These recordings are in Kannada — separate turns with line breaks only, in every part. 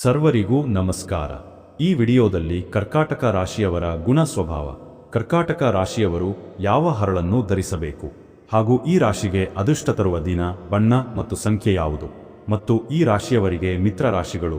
ಸರ್ವರಿಗೂ ನಮಸ್ಕಾರ. ಈ ವಿಡಿಯೋದಲ್ಲಿ ಕರ್ಕಾಟಕ ರಾಶಿಯವರ ಗುಣ ಸ್ವಭಾವ. ಕರ್ಕಾಟಕ ರಾಶಿಯವರು ಯಾವ ಹರಳನ್ನು ಧರಿಸಬೇಕು? ಹಾಗೂ ಈ ರಾಶಿಗೆ ಅದೃಷ್ಟ ತರುವ ದಿನ, ಬಣ್ಣ ಮತ್ತು ಸಂಖ್ಯೆ ಯಾವುದು? ಮತ್ತು ಈ ರಾಶಿಯವರಿಗೆ ಮಿತ್ರ ರಾಶಿಗಳು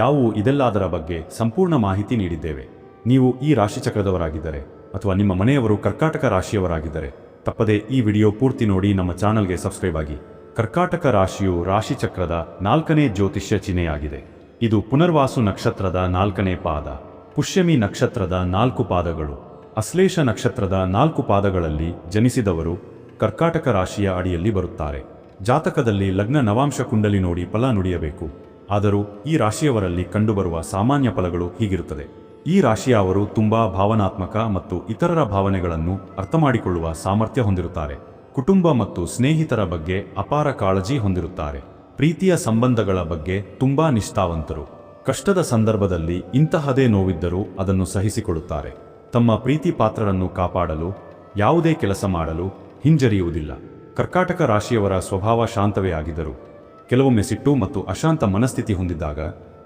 ಯಾವುವು? ಇದೆಲ್ಲದರ ಬಗ್ಗೆ ಸಂಪೂರ್ಣ ಮಾಹಿತಿ ನೀಡಿದ್ದೇವೆ. ನೀವು ಈ ರಾಶಿ ಚಕ್ರದವರಾಗಿದ್ದರೆ ಅಥವಾ ನಿಮ್ಮ ಮನೆಯವರು ಕರ್ಕಾಟಕ ರಾಶಿಯವರಾಗಿದ್ದರೆ ತಪ್ಪದೆ ಈ ವಿಡಿಯೋ ಪೂರ್ತಿ ನೋಡಿ ನಮ್ಮ ಚಾನಲ್ಗೆ ಸಬ್ಸ್ಕ್ರೈಬ್ ಆಗಿ. ಕರ್ಕಾಟಕ ರಾಶಿಯು ರಾಶಿ ಚಕ್ರದ ನಾಲ್ಕನೇ ಜ್ಯೋತಿಷ್ಯ ಚಿಹ್ನೆಯಾಗಿದೆ. ಇದು ಪುನರ್ವಾಸು ನಕ್ಷತ್ರದ ನಾಲ್ಕನೇ ಪಾದ. ಪುಷ್ಯಮಿ ನಕ್ಷತ್ರದ ನಾಲ್ಕು ಪಾದಗಳು. ಅಶ್ಲೇಷ ನಕ್ಷತ್ರದ ನಾಲ್ಕು ಪಾದಗಳಲ್ಲಿ ಜನಿಸಿದವರು ಕರ್ಕಾಟಕ ರಾಶಿಯ ಅಡಿಯಲ್ಲಿ ಬರುತ್ತಾರೆ. ಜಾತಕದಲ್ಲಿ ಲಗ್ನ ನವಾಂಶ ಕುಂಡಲಿ ನೋಡಿ ಫಲ ನುಡಿಯಬೇಕು. ಆದರೂ ಈ ರಾಶಿಯವರಲ್ಲಿ ಕಂಡುಬರುವ ಸಾಮಾನ್ಯ ಫಲಗಳು ಹೀಗಿರುತ್ತದೆ. ಈ ರಾಶಿಯ ಅವರು ತುಂಬಾ ಭಾವನಾತ್ಮಕ ಮತ್ತು ಇತರರ ಭಾವನೆಗಳನ್ನು ಅರ್ಥಮಾಡಿಕೊಳ್ಳುವ ಸಾಮರ್ಥ್ಯ ಹೊಂದಿರುತ್ತಾರೆ. ಕುಟುಂಬ ಮತ್ತು ಸ್ನೇಹಿತರ ಬಗ್ಗೆ ಅಪಾರ ಕಾಳಜಿ ಹೊಂದಿರುತ್ತಾರೆ. ಪ್ರೀತಿಯ ಸಂಬಂಧಗಳ ಬಗ್ಗೆ ತುಂಬಾ ನಿಷ್ಠಾವಂತರು. ಕಷ್ಟದ ಸಂದರ್ಭದಲ್ಲಿ ಇಂತಹದೇ ನೋವಿದ್ದರೂ ಅದನ್ನು ಸಹಿಸಿಕೊಳ್ಳುತ್ತಾರೆ. ತಮ್ಮ ಪ್ರೀತಿ ಪಾತ್ರರನ್ನು ಕಾಪಾಡಲು, ಯಾವುದೇ ಕೆಲಸ ಮಾಡಲು ಹಿಂಜರಿಯುವುದಿಲ್ಲ. ಕರ್ಕಾಟಕ ರಾಶಿಯವರ ಸ್ವಭಾವ ಶಾಂತವೇ ಆಗಿದ್ದರು. ಕೆಲವೊಮ್ಮೆ ಸಿಟ್ಟು ಮತ್ತು ಅಶಾಂತ ಮನಸ್ಥಿತಿ ಹೊಂದಿದ್ದಾಗ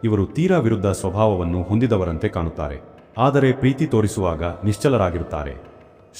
ಇವರು ತೀರಾ ವಿರುದ್ಧ ಸ್ವಭಾವವನ್ನು ಹೊಂದಿದವರಂತೆ ಕಾಣುತ್ತಾರೆ. ಆದರೆ ಪ್ರೀತಿ ತೋರಿಸುವಾಗ ನಿಶ್ಚಲರಾಗಿರುತ್ತಾರೆ.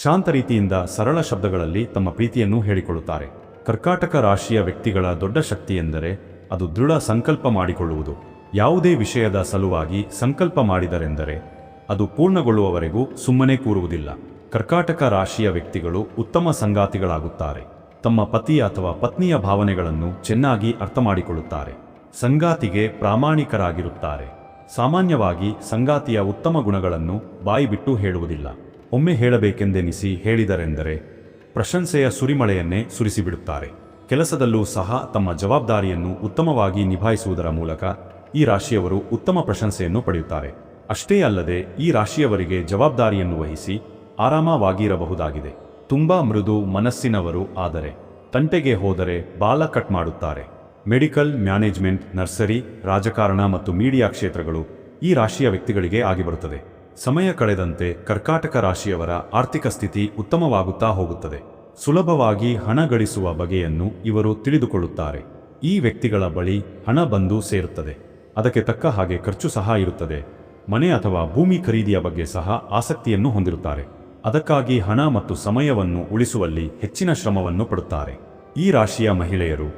ಶಾಂತ ರೀತಿಯಿಂದ ಸರಳ ಶಬ್ದಗಳಲ್ಲಿ ತಮ್ಮ ಪ್ರೀತಿಯನ್ನು ಹೇಳಿಕೊಳ್ಳುತ್ತಾರೆ. ಕರ್ಕಾಟಕ ರಾಶಿಯ ವ್ಯಕ್ತಿಗಳ ದೊಡ್ಡ ಶಕ್ತಿ ಎಂದರೆ ಅದು ದೃಢ ಸಂಕಲ್ಪ ಮಾಡಿಕೊಳ್ಳುವುದು. ಯಾವುದೇ ವಿಷಯದ ಸಲುವಾಗಿ ಸಂಕಲ್ಪ ಮಾಡಿದರೆಂದರೆ ಅದು ಪೂರ್ಣಗೊಳ್ಳುವವರೆಗೂ ಸುಮ್ಮನೆ ಕೂರುವುದಿಲ್ಲ. ಕರ್ಕಾಟಕ ರಾಶಿಯ ವ್ಯಕ್ತಿಗಳು ಉತ್ತಮ ಸಂಗಾತಿಗಳಾಗುತ್ತಾರೆ. ತಮ್ಮ ಪತಿ ಅಥವಾ ಪತ್ನಿಯ ಭಾವನೆಗಳನ್ನು ಚೆನ್ನಾಗಿ ಅರ್ಥ ಮಾಡಿಕೊಳ್ಳುತ್ತಾರೆ ಸಂಗಾತಿಗೆ ಪ್ರಾಮಾಣಿಕರಾಗಿರುತ್ತಾರೆ. ಸಾಮಾನ್ಯವಾಗಿ ಸಂಗಾತಿಯ ಉತ್ತಮ ಗುಣಗಳನ್ನು ಬಾಯಿಬಿಟ್ಟು ಹೇಳುವುದಿಲ್ಲ. ಒಮ್ಮೆ ಹೇಳಬೇಕೆಂದೆನಿಸಿ ಹೇಳಿದರೆಂದರೆ ಪ್ರಶಂಸೆಯ ಸುರಿಮಳೆಯನ್ನೇ ಸುರಿಸಿಬಿಡುತ್ತಾರೆ. ಕೆಲಸದಲ್ಲೂ ಸಹ ತಮ್ಮ ಜವಾಬ್ದಾರಿಯನ್ನು ಉತ್ತಮವಾಗಿ ನಿಭಾಯಿಸುವುದರ ಮೂಲಕ ಈ ರಾಶಿಯವರು ಉತ್ತಮ ಪ್ರಶಂಸೆಯನ್ನು ಪಡೆಯುತ್ತಾರೆ. ಅಷ್ಟೇ ಅಲ್ಲದೆ ಈ ರಾಶಿಯವರಿಗೆ ಜವಾಬ್ದಾರಿಯನ್ನು ವಹಿಸಿ ಆರಾಮವಾಗಿರಬಹುದಾಗಿದೆ. ತುಂಬಾ ಮೃದು ಮನಸ್ಸಿನವರು ಆದರೆ ತಂಟೆಗೆ ಹೋದರೆ ಬಾಲ ಕಟ್ ಮಾಡುತ್ತಾರೆ. ಮೆಡಿಕಲ್, ಮ್ಯಾನೇಜ್ಮೆಂಟ್, ನರ್ಸರಿ, ರಾಜಕಾರಣ ಮತ್ತು ಮೀಡಿಯಾ ಕ್ಷೇತ್ರಗಳು ಈ ರಾಶಿಯ ವ್ಯಕ್ತಿಗಳಿಗೆ ಆಗಿಬರುತ್ತದೆ. ಸಮಯ ಕಳೆದಂತೆ ಕರ್ಕಾಟಕ ರಾಶಿಯವರ ಆರ್ಥಿಕ ಸ್ಥಿತಿ ಉತ್ತಮವಾಗುತ್ತಾ ಹೋಗುತ್ತದೆ. ಸುಲಭವಾಗಿ ಹಣ ಗಳಿಸುವ ಬಗೆಯನ್ನು ಇವರು ತಿಳಿದುಕೊಳ್ಳುತ್ತಾರೆ. ಈ ವ್ಯಕ್ತಿಗಳ ಬಳಿ ಹಣ ಬಂದು ಸೇರುತ್ತದೆ. ಅದಕ್ಕೆ ತಕ್ಕ ಹಾಗೆ ಖರ್ಚು ಸಹ ಇರುತ್ತದೆ. ಮನೆ ಅಥವಾ ಭೂಮಿ ಖರೀದಿಯ ಬಗ್ಗೆ ಸಹ ಆಸಕ್ತಿಯನ್ನು ಹೊಂದಿರುತ್ತಾರೆ. ಅದಕ್ಕಾಗಿ ಹಣ ಮತ್ತು ಸಮಯವನ್ನು ಉಳಿಸುವಲ್ಲಿ ಹೆಚ್ಚಿನ ಶ್ರಮವನ್ನು ಪಡುತ್ತಾರೆ. ಈ ರಾಶಿಯ ಮಹಿಳೆಯರು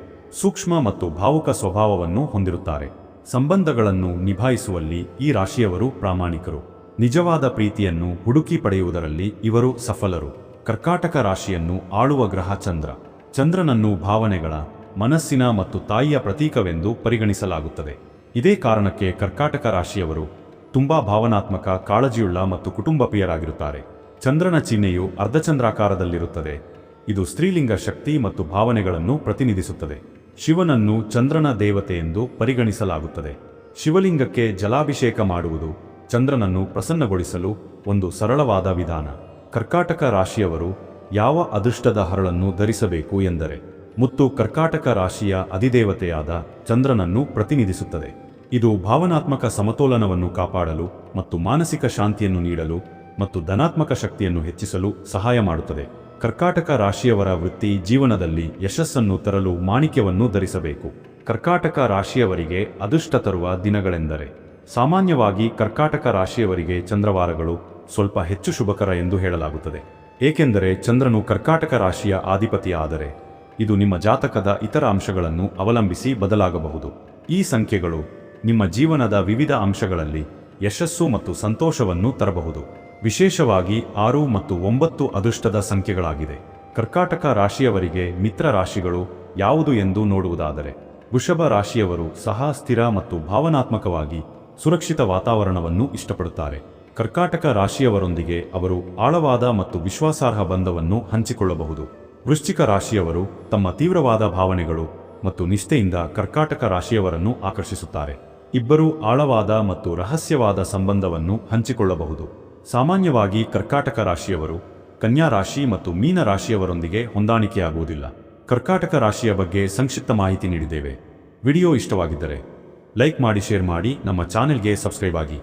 ಸೂಕ್ಷ್ಮ ಮತ್ತು ಭಾವುಕ ಸ್ವಭಾವವನ್ನು ಹೊಂದಿರುತ್ತಾರೆ. ಸಂಬಂಧಗಳನ್ನು ನಿಭಾಯಿಸುವಲ್ಲಿ ಈ ರಾಶಿಯವರು ಪ್ರಾಮಾಣಿಕರು. ನಿಜವಾದ ಪ್ರೀತಿಯನ್ನು ಹುಡುಕಿ ಪಡೆಯುವುದರಲ್ಲಿ ಇವರು ಸಫಲರು. ಕರ್ಕಾಟಕ ರಾಶಿಯನ್ನು ಆಳುವ ಗ್ರಹ ಚಂದ್ರ. ಚಂದ್ರನನ್ನು ಭಾವನೆಗಳ, ಮನಸ್ಸಿನ ಮತ್ತು ತಾಯಿಯ ಪ್ರತೀಕವೆಂದು ಪರಿಗಣಿಸಲಾಗುತ್ತದೆ. ಇದೇ ಕಾರಣಕ್ಕೆ ಕರ್ಕಾಟಕ ರಾಶಿಯವರು ತುಂಬಾ ಭಾವನಾತ್ಮಕ, ಕಾಳಜಿಯುಳ್ಳ ಮತ್ತು ಕುಟುಂಬ ಪ್ರಿಯರಾಗಿರುತ್ತಾರೆ. ಚಂದ್ರನ ಚಿಹ್ನೆಯು ಅರ್ಧಚಂದ್ರಾಕಾರದಲ್ಲಿರುತ್ತದೆ. ಇದು ಸ್ತ್ರೀಲಿಂಗ ಶಕ್ತಿ ಮತ್ತು ಭಾವನೆಗಳನ್ನು ಪ್ರತಿನಿಧಿಸುತ್ತದೆ. ಶಿವನನ್ನು ಚಂದ್ರನ ದೇವತೆ ಎಂದು ಪರಿಗಣಿಸಲಾಗುತ್ತದೆ. ಶಿವಲಿಂಗಕ್ಕೆ ಜಲಾಭಿಷೇಕ ಮಾಡುವುದು ಚಂದ್ರನನ್ನು ಪ್ರಸನ್ನಗೊಳಿಸಲು ಒಂದು ಸರಳವಾದ ವಿಧಾನ. ಕರ್ಕಾಟಕ ರಾಶಿಯವರು ಯಾವ ಅದೃಷ್ಟದ ಹರಳನ್ನು ಧರಿಸಬೇಕು ಎಂದರೆ, ಮುತ್ತು ಕರ್ಕಾಟಕ ರಾಶಿಯ ಅಧಿದೇವತೆಯಾದ ಚಂದ್ರನನ್ನು ಪ್ರತಿನಿಧಿಸುತ್ತದೆ. ಇದು ಭಾವನಾತ್ಮಕ ಸಮತೋಲನವನ್ನು ಕಾಪಾಡಲು ಮತ್ತು ಮಾನಸಿಕ ಶಾಂತಿಯನ್ನು ನೀಡಲು ಮತ್ತು ಧನಾತ್ಮಕ ಶಕ್ತಿಯನ್ನು ಹೆಚ್ಚಿಸಲು ಸಹಾಯ ಮಾಡುತ್ತದೆ. ಕರ್ಕಾಟಕ ರಾಶಿಯವರ ವೃತ್ತಿ ಜೀವನದಲ್ಲಿ ಯಶಸ್ಸನ್ನು ತರಲು ಮಾಣಿಕ್ಯವನ್ನು ಧರಿಸಬೇಕು. ಕರ್ಕಾಟಕ ರಾಶಿಯವರಿಗೆ ಅದೃಷ್ಟ ತರುವ ದಿನಗಳೆಂದರೆ ಸಾಮಾನ್ಯವಾಗಿ ಕರ್ಕಾಟಕ ರಾಶಿಯವರಿಗೆ ಚಂದ್ರವಾರಗಳು ಸ್ವಲ್ಪ ಹೆಚ್ಚು ಶುಭಕರ ಎಂದು ಹೇಳಲಾಗುತ್ತದೆ. ಏಕೆಂದರೆ ಚಂದ್ರನು ಕರ್ಕಾಟಕ ರಾಶಿಯ ಆಧಿಪತಿ ಆದರೆ ಇದು ನಿಮ್ಮ ಜಾತಕದ ಇತರ ಅಂಶಗಳನ್ನು ಅವಲಂಬಿಸಿ ಬದಲಾಗಬಹುದು. ಈ ಸಂಖ್ಯೆಗಳು ನಿಮ್ಮ ಜೀವನದ ವಿವಿಧ ಅಂಶಗಳಲ್ಲಿ ಯಶಸ್ಸು ಮತ್ತು ಸಂತೋಷವನ್ನು ತರಬಹುದು. ವಿಶೇಷವಾಗಿ ಆರು ಮತ್ತು ಒಂಬತ್ತು ಅದೃಷ್ಟದ ಸಂಖ್ಯೆಗಳಾಗಿದೆ. ಕರ್ಕಾಟಕ ರಾಶಿಯವರಿಗೆ ಮಿತ್ರ ರಾಶಿಗಳು ಯಾವುದು ಎಂದು ನೋಡುವುದಾದರೆ, ವೃಷಭ ರಾಶಿಯವರು ಸಹ ಸ್ಥಿರ ಮತ್ತು ಭಾವನಾತ್ಮಕವಾಗಿ ಸುರಕ್ಷಿತ ವಾತಾವರಣವನ್ನು ಇಷ್ಟಪಡುತ್ತಾರೆ. ಕರ್ಕಾಟಕ ರಾಶಿಯವರೊಂದಿಗೆ ಅವರು ಆಳವಾದ ಮತ್ತು ವಿಶ್ವಾಸಾರ್ಹ ಬಂಧವನ್ನು ಹಂಚಿಕೊಳ್ಳಬಹುದು. ವೃಶ್ಚಿಕ ರಾಶಿಯವರು ತಮ್ಮ ತೀವ್ರವಾದ ಭಾವನೆಗಳು ಮತ್ತು ನಿಷ್ಠೆಯಿಂದ ಕರ್ಕಾಟಕ ರಾಶಿಯವರನ್ನು ಆಕರ್ಷಿಸುತ್ತಾರೆ. ಇಬ್ಬರೂ ಆಳವಾದ ಮತ್ತು ರಹಸ್ಯವಾದ ಸಂಬಂಧವನ್ನು ಹಂಚಿಕೊಳ್ಳಬಹುದು. ಸಾಮಾನ್ಯವಾಗಿ ಕರ್ಕಾಟಕ ರಾಶಿಯವರು ಕನ್ಯಾ ರಾಶಿ ಮತ್ತು ಮೀನ ರಾಶಿಯವರೊಂದಿಗೆ ಹೊಂದಾಣಿಕೆಯಾಗುವುದಿಲ್ಲ. ಕರ್ಕಾಟಕ ರಾಶಿಯ ಬಗ್ಗೆ ಸಂಕ್ಷಿಪ್ತ ಮಾಹಿತಿ ನೀಡಿದ್ದೇವೆ. ವಿಡಿಯೋ ಇಷ್ಟವಾಗಿದ್ದರೆ ಲೈಕ್ ಮಾಡಿ ಶೇರ್ ಮಾಡಿ ನಮ್ಮ ಚಾನೆಲ್ಗೆ ಸಬ್ಸ್ಕ್ರೈಬ್ ಆಗಿ.